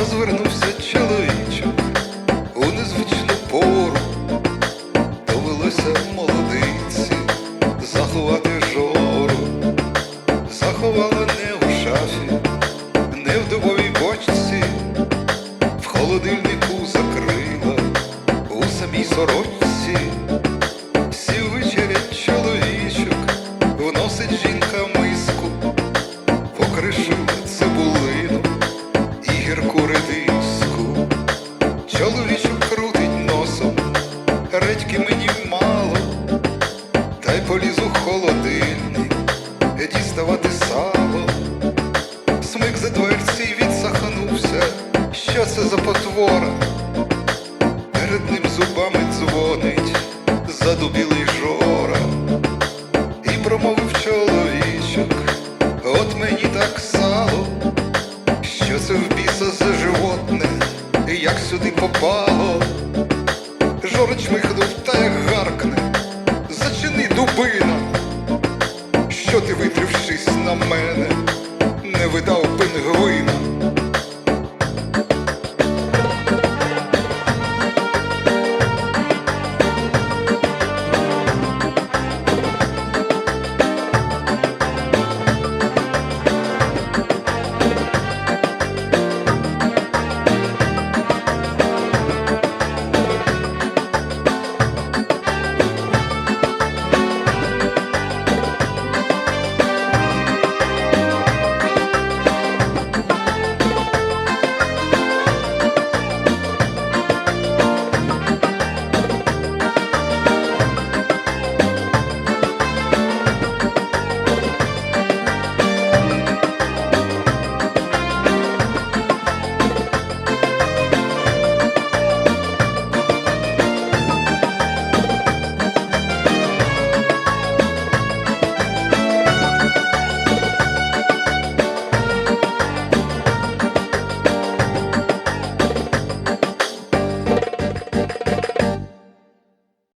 розвернувся чоловічок у незвичну пору. Довелося молодиці заховати жору, заховала не у шафі, не в дубовій бочці, в холодильнику закрила у самій сорочці. Редьки мені мало, та й поліз у холодильник діставати сало. Смик за дверці відсаханувся. Що це за потвора? Перед ним зубами дзвонить задубілий жора. І промовив чоловічок, от мені так сало, що це в біса за животне, і як сюди попало. спини глина.